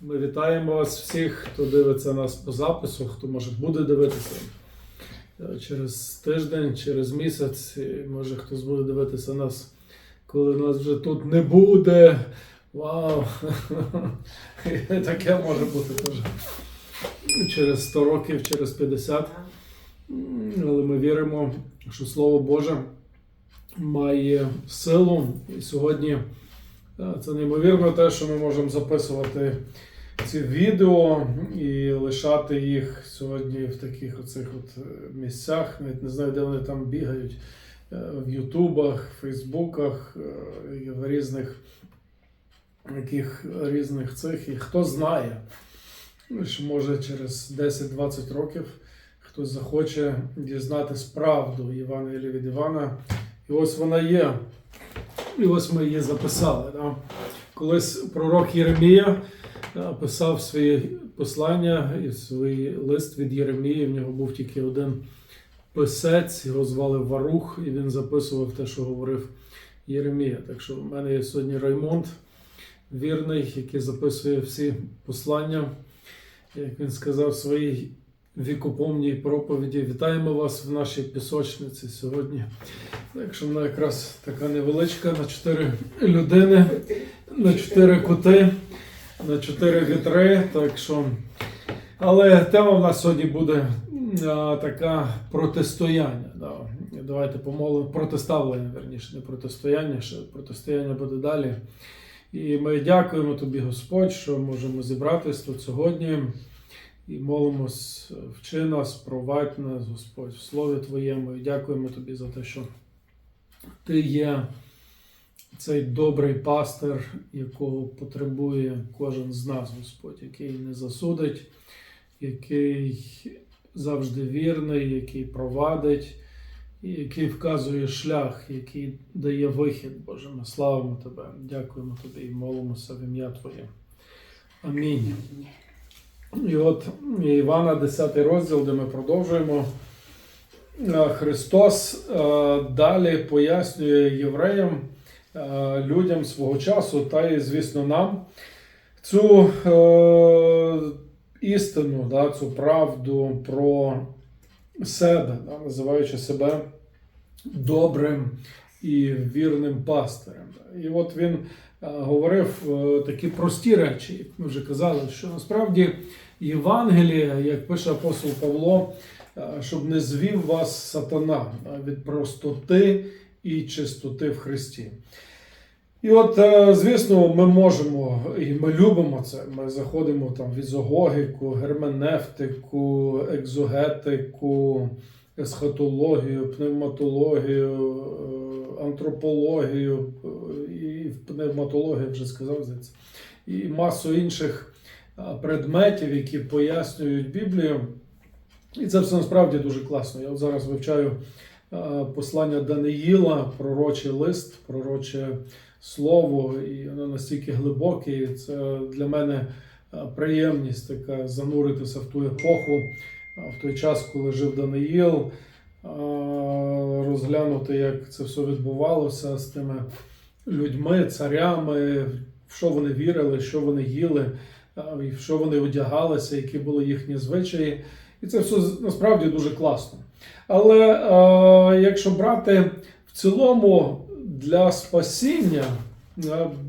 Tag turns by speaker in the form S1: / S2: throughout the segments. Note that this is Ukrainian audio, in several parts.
S1: Ми вітаємо вас всіх, хто дивиться нас по запису, хто може буде дивитися е, через тиждень, через місяць. І може хтось буде дивитися нас, коли нас вже тут не буде. Вау! Таке може бути теж. Через 100 років, через 50. Але ми віримо, що Слово Боже має силу. І сьогодні це неймовірно те, що ми можемо записувати ці відео і лишати їх сьогодні в таких оцих от е, місцях. Навіть не знаю, де вони там бігають. е, В Ютубах, Фейсбуках, е, в різних яких різних цих. І хто знає, що може через 10-20 років хтось захоче дізнатись правду Євангелія від Івана. І ось вона є. І ось ми її записали. Да? Колись пророк Єремія е, писав свої послання і свій лист від Єремії. В нього був тільки один писець, його звали Варух, і він записував те, що говорив Єремія. Так що в мене є сьогодні Раймонд, вірний, який записує всі послання. Як він сказав своїй вікопомній проповіді, вітаємо вас в нашій пісочниці сьогодні. Так що вона якраз така невеличка на чотири людини, на чотири кути, на чотири вітри. Так що... Але тема в нас сьогодні буде а, така протистояння. Да. Давайте помолимо протиставлення, верніше, не протистояння, ще протистояння буде далі. І ми дякуємо тобі, Господь, що можемо зібратися тут сьогодні і молимось, вчи нас, провадь нас, Господь, в Слові Твоєму. І дякуємо тобі за те, що ти є цей добрий пастир, якого потребує кожен з нас, Господь, який не засудить, який завжди вірний, який провадить, який вказує шлях, який дає вихід, Боже. Ми славимо Тебе, дякуємо Тобі і молимося в ім'я Твоє. Амінь. І от Івана, 10 розділ, де ми продовжуємо. Е, Христос е, далі пояснює євреям, е, людям свого часу, та й, звісно, нам цю істину, цю правду про себе, називаючи себе добрим і вірним пастирем. І от він е, говорив е, такі прості речі, ми вже казали, що насправді Євангелія, як пише апостол Павло, е, щоб не звів вас сатана від простоти і чистоти в Христі. І от, звісно, ми можемо і ми любимо це. Ми заходимо там в ізогогіку, герменевтику, екзогетику, есхатологію, пневматологію, антропологію е, і пневматологію вже сказав здається, і масу інших предметів, які пояснюють Біблію. І це все насправді дуже класно. Я от зараз вивчаю послання Даниїла, пророчий лист, пророче слово, і воно настільки глибоке. І це для мене приємність така зануритися в ту епоху, в той час, коли жив Даниїл, розглянути, як це все відбувалося з тими людьми, царями, в що вони вірили, що вони їли, в що вони одягалися, які були їхні звичаї. І це все насправді дуже класно. Але е, якщо брати в цілому для спасіння,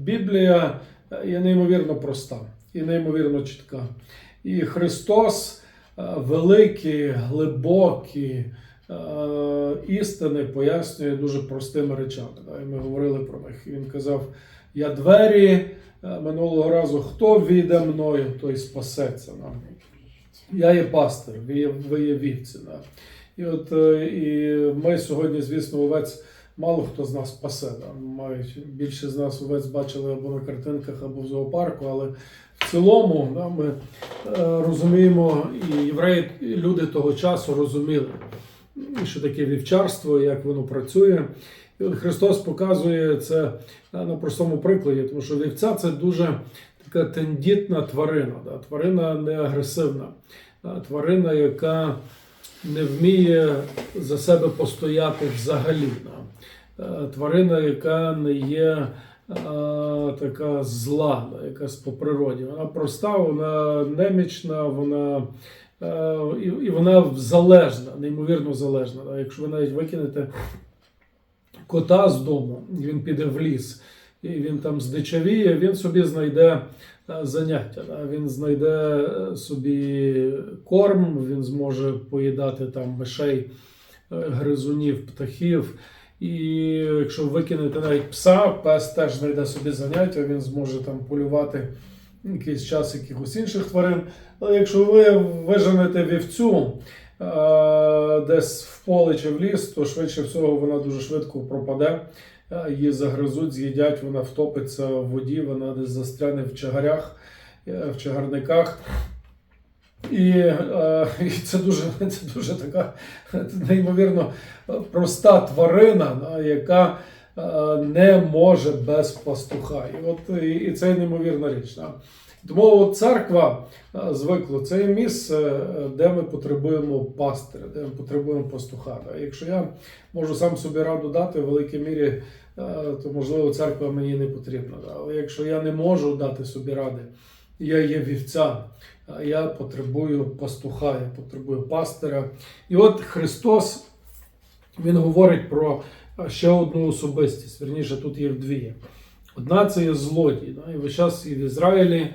S1: Біблія є неймовірно проста і неймовірно чітка. І Христос великі, глибокі істини пояснює дуже простими речами. І ми говорили про них. Він казав: Я двері е, минулого разу, хто війде мною, той спасеться. Да. Я є пастир, ви є, вівці. І от е, і ми сьогодні, звісно, овець мало хто з нас пасе. Мають більше з нас овець бачили або на картинках, або в зоопарку, але в цілому да, ми е, розуміємо, і євреї, люди того часу розуміли, що таке вівчарство, як воно працює. І от Христос показує це е, на простому прикладі, тому що вівця це дуже така тендітна тварина, да? тварина не агресивна, да? тварина, яка не вміє за себе постояти взагалі. Да? Е, Тварина, яка не є така зла, да, якась по природі. Вона проста, вона немічна, вона. Е, І, вона залежна, неймовірно залежна. Якщо ви навіть викинете кота з дому, він піде в ліс, і він там здичавіє, він собі знайде е, заняття. Він знайде е, собі корм, він зможе поїдати там мишей, гризунів, птахів. І якщо викинете навіть пса, пес теж знайде собі заняття, він зможе там полювати якийсь час якихось інших тварин. Але якщо ви виженете вівцю е, десь в поле чи в ліс, то швидше всього вона дуже швидко пропаде. Е, Її загризуть, з'їдять, вона втопиться в воді, вона десь застряне в чагарях, е, в чагарниках. І, і це дуже, це дуже така неймовірно проста тварина, яка не може без пастуха. І от і, це неймовірна річ. Тому от церква е, звикла, це місце, е, де ми потребуємо пастиря, де ми потребуємо пастуха. Якщо я можу сам собі раду дати в великій мірі, е, то можливо церква мені не потрібна. Але якщо я не можу дати собі ради, я є вівця, я потребую пастуха, я потребую пастиря. І от Христос Він говорить про е, ще одну особистість. Верніше, тут їх дві. Одна це є злодій. Да? І весь час і в Ізраїлі,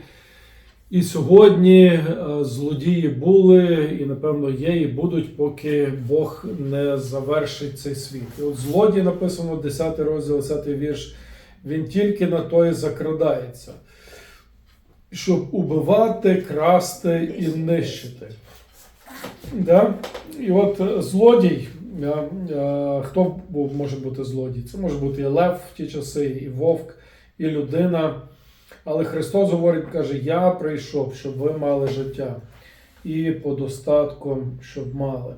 S1: і сьогодні е, злодії були, і, напевно, є, і будуть, поки Бог не завершить цей світ. І от злодій написано 10 розділ, 10 вірш. Він тільки на то і закрадається, щоб убивати, красти і нищити. Да? І от е, злодій, хто може бути злодій? Це може бути і лев в ті часи, і вовк, і людина. Але Христос говорить, каже: Я прийшов, щоб ви мали життя, і подостатком, щоб мали.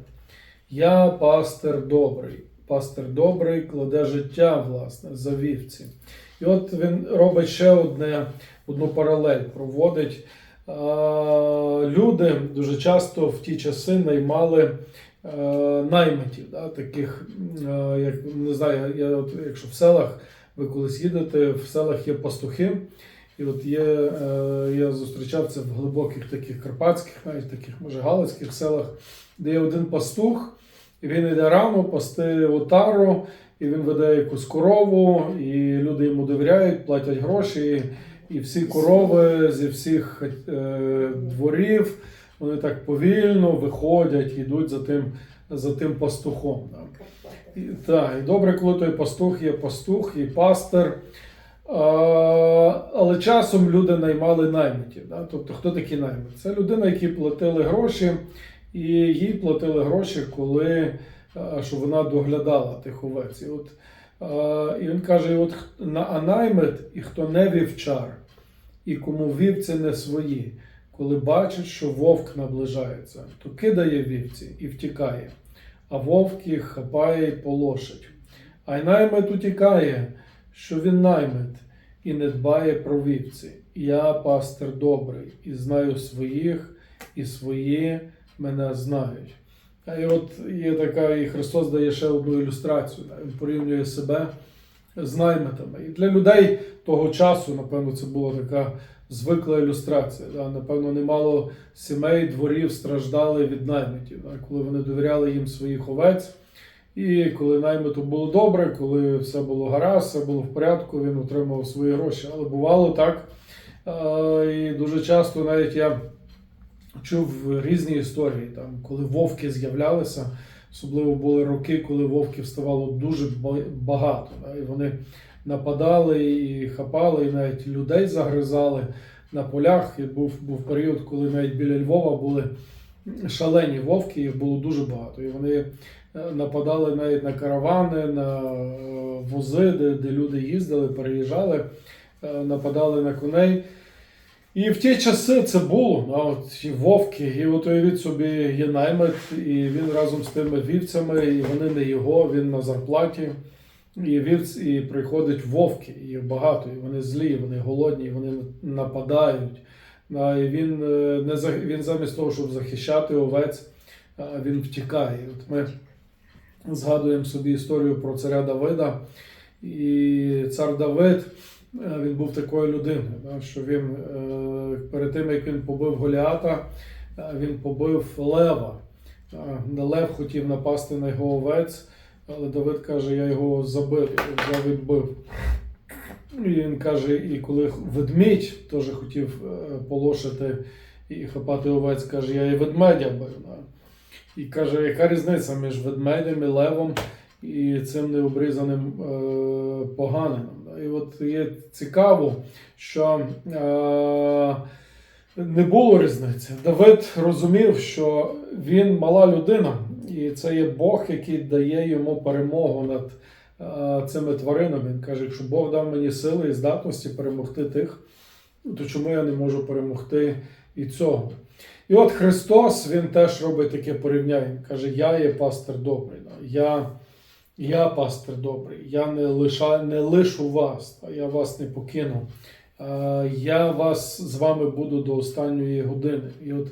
S1: Я пастир добрий. Пастир добрий кладе життя, власне, за вівці. І от він робить ще одне, одну паралель, проводить. Люди дуже часто в ті часи наймали наймитів, да, таких, е, як не знаю, я, от, якщо в селах ви колись їдете, в селах є пастухи. І от є, е, я зустрічав це в глибоких таких карпатських, навіть таких, може, галицьких селах, де є один пастух, і він йде рано пасти отару, і він веде якусь корову, і люди йому довіряють, платять гроші. І всі корови зі всіх е, дворів, вони так повільно виходять, йдуть за тим, за тим пастухом. Да. І, так, і добре, коли той пастух є пастух і пастир. А, але часом люди наймали наймитів. Да? Тобто, хто такі наймити? Це людина, які платили гроші, і їй платили гроші, коли а, щоб вона доглядала тих овець. І, от, а, і він каже: от, а наймит, і хто не вівчар, і кому вівці не свої, коли бачить, що вовк наближається, то кидає вівці і втікає, а вовк їх хапає і полошить. А й наймит утікає, що він наймит і не дбає про вівці. Я пастир добрий, і знаю своїх, і свої мене знають. А і от є така, і Христос дає ще одну ілюстрацію. Він порівнює себе з наймитами. І для людей того часу, напевно, це була така звикла ілюстрація. Да? Напевно, немало сімей, дворів страждали від наймитів, да? коли вони довіряли їм своїх овець. І коли наймиту було добре, коли все було гаразд, все було в порядку, він отримував свої гроші. Але бувало так. І дуже часто навіть я чув різні історії, там, коли вовки з'являлися. Особливо були роки, коли вовків ставало дуже багато. І вони нападали і хапали, і навіть людей загризали на полях. І був, був період, коли навіть біля Львова були шалені вовки, їх було дуже багато. І вони е, нападали навіть на каравани, на е, вози, де, де люди їздили, переїжджали, е, нападали на коней. І в ті часи це було, да, от ті вовки, і от уявіть собі є наймит, і він разом з тими вівцями, і вони не його, він на зарплаті. І вівць, і приходять вовки, їх багато, і вони злі, вони голодні, вони нападають. Да, і він, е, не, він замість того, щоб захищати овець, він втікає. От ми згадуємо собі історію про царя Давида. І цар Давид е, він був такою людиною, що він е, перед тим, як він побив Голіата, він побив Лева. Лев хотів напасти на його овець, але Давид каже, я його забив, взяв відбив. І він каже, і коли ведмідь теж хотів е, полошити і хапати овець, каже, я і ведмедя бив. І каже, яка різниця між ведмедем і левом і цим необрізаним е, поганином. І от є цікаво, що е, не було різниці. Давид розумів, що він мала людина, і це є Бог, який дає йому перемогу над е, цими тваринами. Він каже, якщо Бог дав мені сили і здатності перемогти тих, то чому я не можу перемогти і цього? І от Христос Він теж робить таке порівняння. Він каже: Я є пастир добрий. Я, я пастир добрий, я не, лиша, не лишу вас, я вас не покину. Е, Я вас з вами буду до останньої години. І от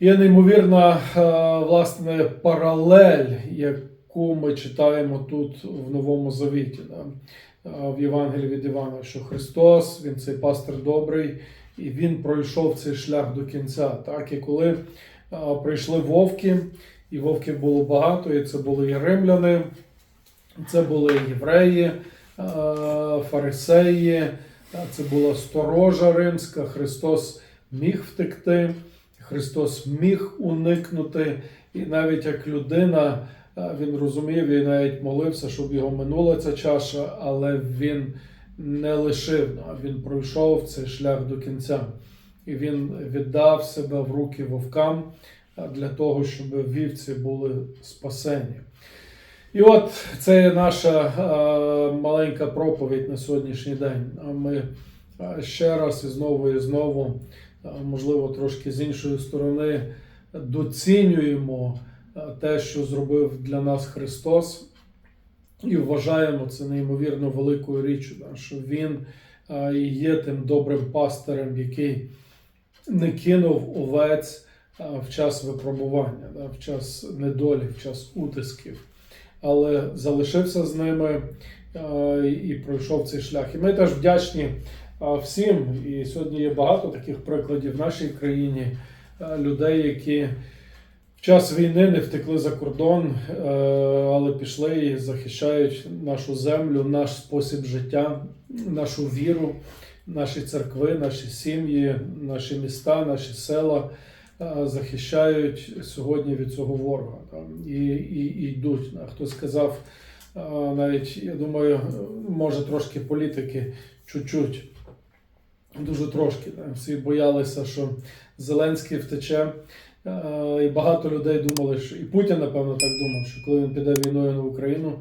S1: є неймовірна е, власне паралель, яку ми читаємо тут в Новому Завіті, да? е, в Євангелії від Івана, що Христос, Він цей пастир добрий, і Він пройшов цей шлях до кінця. Так? І коли е, прийшли вовки, і вовків було багато, і це були і римляни, це були євреї, фарисеї, це була сторожа римська, Христос міг втекти, Христос міг уникнути, і навіть як людина він розумів і навіть молився, щоб його минула ця чаша, але він не лишив, а він пройшов цей шлях до кінця. І він віддав себе в руки вовкам для того, щоб вівці були спасені. І от це наша маленька проповідь на сьогоднішній день. Ми ще раз і знову і знову, можливо, трошки з іншої сторони, доцінюємо те, що зробив для нас Христос, і вважаємо це неймовірно великою річчю, що Він є тим добрим пастирем, який не кинув овець в час випробування, в час недолі, в час утисків але залишився з ними і пройшов цей шлях. І ми теж вдячні всім. І сьогодні є багато таких прикладів в нашій країні е, людей, які в час війни не втекли за кордон, е, але пішли і захищають нашу землю, наш спосіб життя, нашу віру, наші церкви, наші сім'ї, наші міста, наші села е, захищають сьогодні від цього ворога. І, і, і йдуть. Хтось сказав, навіть, я думаю, може трошки політики чуть-чуть, дуже трошки. Всі боялися, що Зеленський втече. Е, І багато людей думали, що і Путін, напевно, так думав, що коли він піде війною на Україну,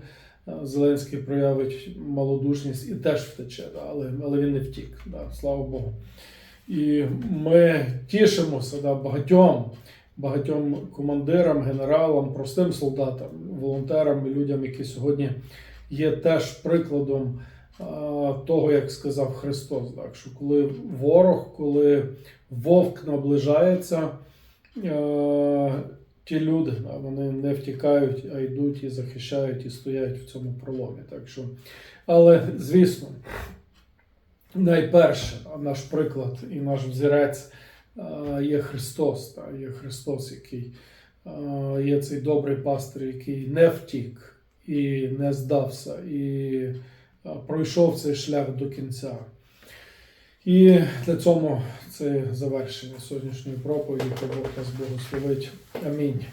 S1: е, Зеленський проявить малодушність і теж втече, але, але він не втік, да, слава Богу. І ми тішимося да, багатьом, багатьом командирам, генералам, простим солдатам, волонтерам людям, які сьогодні є теж прикладом того, як сказав Христос. Так, що коли ворог, коли вовк наближається, е, ті люди, вони не втікають, а йдуть і захищають, і стоять в цьому проломі. Так що, але звісно, найперше, наш приклад і наш взірець е, є Христос, та, є Христос, який е, є цей добрий пастир, який не втік і не здався, і пройшов цей шлях до кінця. І для цьому це завершення сьогоднішньої проповіді. Бог нас благословить. Амінь.